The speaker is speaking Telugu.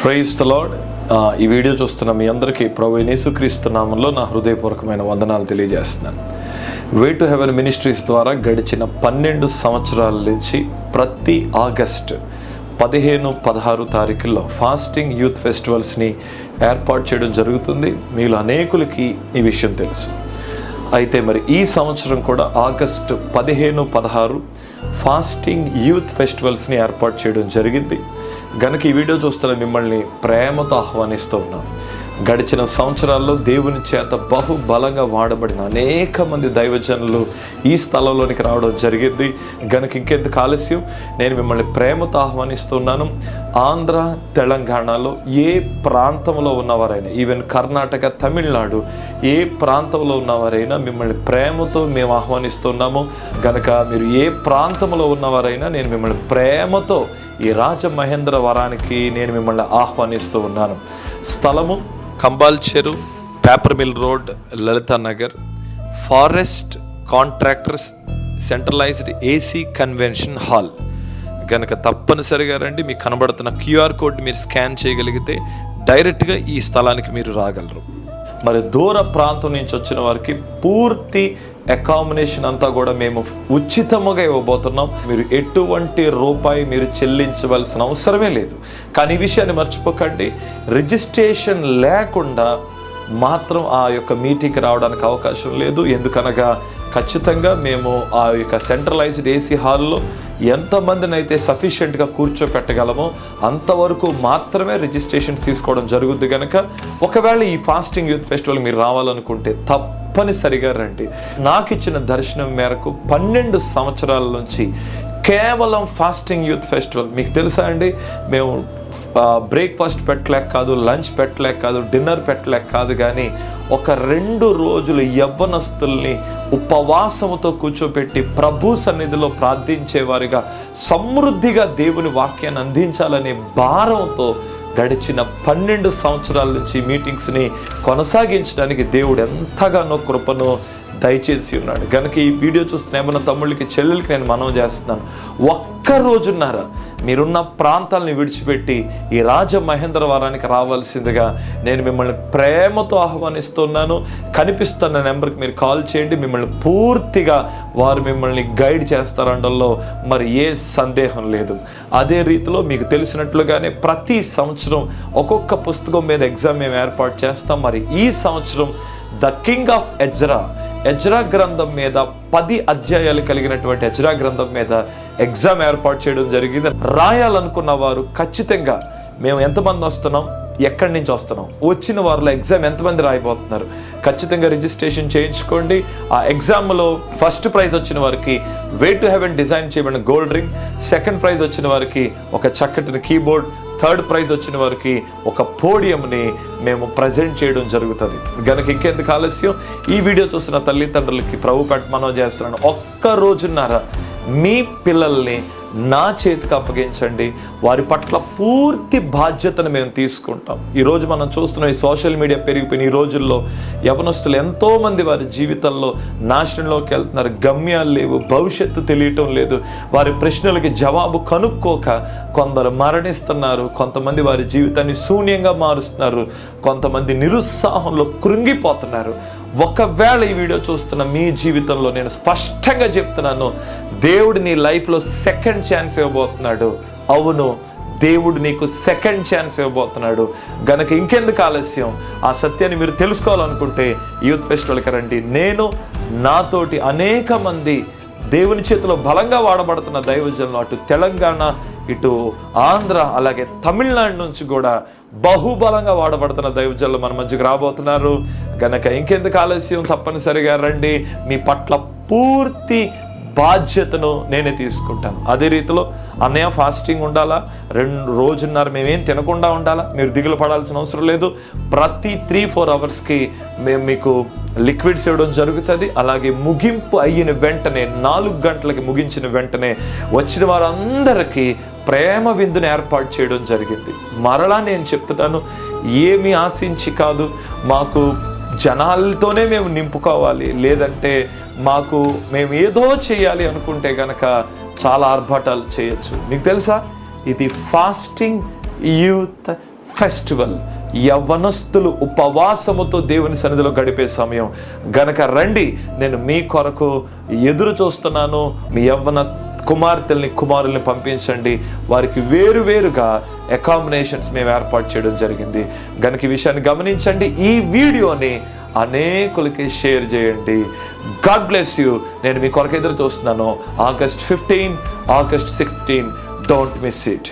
ప్రైజ్ ద లార్డ్ ఈ వీడియో చూస్తున్న మీ అందరికీ ప్రభు యేసుక్రీస్తు నామంలో నా హృదయపూర్వకమైన వందనాలు తెలియజేస్తున్నాను. వే టు హెవెన్ మినిస్ట్రీస్ ద్వారా గడిచిన పన్నెండు సంవత్సరాల నుంచి ప్రతి ఆగస్ట్ పదిహేను పదహారు తారీఖుల్లో ఫాస్టింగ్ యూత్ ఫెస్టివల్స్ని ఏర్పాటు చేయడం జరుగుతుంది. మీలో అనేకులకి ఈ విషయం తెలుసు. అయితే మరి ఈ సంవత్సరం కూడా ఆగస్టు పదిహేను పదహారు ఫాస్టింగ్ యూత్ ఫెస్టివల్స్ని ఏర్పాటు చేయడం జరిగింది. గనుక ఈ వీడియో చూస్తున్న మిమ్మల్ని ప్రేమతో ఆహ్వానిస్తూ ఉన్నాం. గడిచిన సంవత్సరాల్లో దేవుని చేత బహు బలంగా వాడబడిన అనేక మంది దైవజనులు ఈ స్థలంలోనికి రావడం జరిగింది. గనుక ఇంకెందుకు ఆలస్యం? నేను మిమ్మల్ని ప్రేమతో ఆహ్వానిస్తున్నాను. ఆంధ్ర తెలంగాణలో ఏ ప్రాంతంలో ఉన్నవారైనా ఈవెన్ కర్ణాటక తమిళనాడు ఏ ప్రాంతంలో ఉన్నవారైనా మిమ్మల్ని ప్రేమతో మేము ఆహ్వానిస్తున్నాము. గనక మీరు ఏ ప్రాంతంలో ఉన్నవారైనా నేను మిమ్మల్ని ప్రేమతో ఈ రాజమహేంద్ర వరానికి నేను మిమ్మల్ని ఆహ్వానిస్తూ ఉన్నాను. స్థలము కంబాల్ చెరు paper mill road Lalitha Nagar forest contractors centralized AC convention hall. కనుక తప్పనిసరిగా రండి మీకు కనబడుతున్న క్యూఆర్ కోడ్ మీరు స్కాన్ చేయగలిగితే డైరెక్ట్గా ఈ స్థలానికి మీరు రాగలరు. మరి దూర ప్రాంతం నుంచి వచ్చిన వారికి పూర్తి అకామినేషన్ అంతా కూడా మేము ఉచితముగా ఇవ్వబోతున్నాం. మీరు ఎటువంటి రూపాయి మీరు చెల్లించవలసిన అవసరమే లేదు. కానీ ఈ విషయాన్ని మర్చిపోకండి. రిజిస్ట్రేషన్ లేకుండా మాత్రం ఆ యొక్క మీటింగ్కి రావడానికి అవకాశం లేదు. ఎందుకనగా ఖచ్చితంగా మేము ఆ యొక్క సెంట్రలైజ్డ్ ఏసీ హాల్లో ఎంతమందిని అయితే సఫిషియెంట్గా కూర్చోపెట్టగలమో అంతవరకు మాత్రమే రిజిస్ట్రేషన్స్ తీసుకోవడం జరుగుద్ది కనుక ఒకవేళ ఈ ఫాస్టింగ్ యూత్ ఫెస్టివల్ మీరు రావాలనుకుంటే తప్పనిసరిగా రండి. నాకు ఇచ్చిన దర్శనం మేరకు పన్నెండు సంవత్సరాల నుంచి కేవలం ఫాస్టింగ్ యూత్ ఫెస్టివల్. మీకు తెలుసా అండి? మేము బ్రేక్ఫాస్ట్ పెట్టలేక కాదు లంచ్ పెట్టలేక కాదు డిన్నర్ పెట్టలేక కాదు కానీ ఒక రెండు రోజులు యవ్వనస్తుల్ని ఉపవాసముతో కూర్చోపెట్టి ప్రభు సన్నిధిలో ప్రార్థించేవారిగా సమృద్ధిగా దేవుని వాక్యాన్ని అందించాలనే భారంతో గడిచిన పన్నెండు సంవత్సరాల నుంచి మీటింగ్స్ని కొనసాగించడానికి దేవుడు ఎంతగానో కృపను దయచేసి ఉన్నాడు కనుక ఈ వీడియో చూస్తున్న ఏమన్నా తమ్ముళ్ళకి చెల్లెలకి నేను మనవి చేస్తున్నాను. ఒక్క రోజున్నారా మీరున్న ప్రాంతాలని విడిచిపెట్టి ఈ రాజ మహేంద్రవరానికి రావాల్సిందిగా నేను మిమ్మల్ని ప్రేమతో ఆహ్వానిస్తున్నాను. కనిపిస్తున్న నెంబర్కి మీరు కాల్ చేయండి. మిమ్మల్ని పూర్తిగా వారు మిమ్మల్ని గైడ్ చేస్తారండంలో మరి ఏ సందేహం లేదు. అదే రీతిలో మీకు తెలిసినట్లుగానే ప్రతి సంవత్సరం ఒక్కొక్క పుస్తకం మీద ఎగ్జామ్ మేము ఏర్పాటు చేస్తాం. మరి ఈ సంవత్సరం the king of Ezra Ezra గ్రంథం మీద పది అధ్యాయాలు కలిగినటువంటి ఎజ్రా గ్రంథం మీద ఎగ్జామ్ ఏర్పాటు చేయడం జరిగింది. రాయాలనుకున్న వారు ఖచ్చితంగా మేము ఎంతమంది వస్తున్నాం? ఎక్కడి నుంచి వస్తున్నాం? వచ్చిన వారిలో ఎగ్జామ్ ఎంతమంది రాయిపోతున్నారు ఖచ్చితంగా రిజిస్ట్రేషన్ చేయించుకోండి. ఆ ఎగ్జామ్లో ఫస్ట్ ప్రైజ్ వచ్చిన వారికి వే టు హెవెన్ డిజైన్ చేయబడిన గోల్డ్ రింగ్. సెకండ్ ప్రైజ్ వచ్చిన వారికి ఒక చక్కటి కీబోర్డ్ థర్డ్ ప్రైజ్ వచ్చిన వారికి ఒక పోడియంని మేము ప్రజెంట్ చేయడం జరుగుతుంది. గనక ఇంకెందుకు ఆలస్యం? ఈ వీడియో చూసిన తల్లిదండ్రులకి ప్రభు పెట్టి చేస్తున్నాను. ఒక్క రోజున్నర మీ పిల్లల్ని నా చేతికి అప్పగించండి. వారి పట్ల పూర్తి బాధ్యతను మేము తీసుకుంటాం. ఈరోజు మనం చూస్తున్న ఈ సోషల్ మీడియా పెరిగిపోయిన ఈ రోజుల్లో యవనస్తులు ఎంతోమంది వారి జీవితంలో నాశనంలోకి వెళ్తున్నారు. గమ్యాలు లేవు భవిష్యత్తు తెలియటం లేదు. వారి ప్రశ్నలకి జవాబు కనుక్కోక కొందరు మరణిస్తున్నారు. కొంతమంది వారి జీవితాన్ని శూన్యంగా మారుస్తున్నారు. కొంతమంది నిరుత్సాహంలో కృంగిపోతున్నారు. ఒకవేళ ఈ వీడియో చూస్తున్న మీ జీవితంలో నేను స్పష్టంగా చెప్తున్నాను దేవుడు నీ లైఫ్లో సెకండ్ ఛాన్స్ ఇవ్వబోతున్నాడు. అవును దేవుడు నీకు సెకండ్ ఛాన్స్ ఇవ్వబోతున్నాడు. గనక ఇంకెందుకు ఆలస్యం? ఆ సత్యాన్ని మీరు తెలుసుకోవాలనుకుంటే యూత్ ఫెస్టివల్కి రండి. నేను నాతోటి అనేక మంది దేవుని చేతిలో బలంగా వాడబడుతున్న దైవజనులు అటు తెలంగాణ ఇటు ఆంధ్ర అలాగే తమిళనాడు నుంచి కూడా బహుబలంగా వాడబడుతున్న దైవజనులు మన మధ్యకు రాబోతున్నారు. గనక ఇంకెందుకు ఆలస్యం? తప్పనిసరిగా రండి. మీ పట్ల పూర్తి బాధ్యతను నేనే తీసుకుంటాను. అదే రీతిలో అన్నయ్య ఫాస్టింగ్ ఉండాలా? రెండు రోజున్నర మేమేం తినకుండా ఉండాలా? మీరు దిగులు పడాల్సిన అవసరం లేదు. ప్రతి త్రీ ఫోర్ అవర్స్కి మేము మీకు లిక్విడ్స్ ఇవ్వడం జరుగుతుంది. అలాగే ముగింపు అయిన వెంటనే నాలుగు గంటలకి ముగించిన వెంటనే వచ్చిన వారందరికీ ప్రేమ విందుని ఏర్పాటు చేయడం జరిగింది. మరలా నేను చెప్తున్నాను ఏమి ఆశించి కాదు మాకు జనాలతోనే మేము నింపుకోవాలి. లేదంటే మాకు మేము ఏదో చేయాలి అనుకుంటే కనుక చాలా ఆర్భాటాలు చేయొచ్చు. నీకు తెలుసా? ఇది ఫాస్టింగ్ యూత్ ఫెస్టివల్. యవ్వనస్తులు ఉపవాసముతో దేవుని సన్నిధిలో గడిపే సమయం. గనక రండి నేను మీ కొరకు ఎదురు చూస్తున్నాను. మీ యవ్వన కుమార్తెల్ని కుమారుల్ని పంపించండి. వారికి వేరువేరుగా అకామినేషన్స్ మేము ఏర్పాటు చేయడం జరిగింది. గనక ఈ విషయాన్ని గమనించండి. ఈ వీడియోని అనేకులకి షేర్ చేయండి. గాడ్ బ్లెస్ యూ నేను మీ కొరకు ఎదురు చూస్తున్నాను. August fifteen August sixteen don't miss it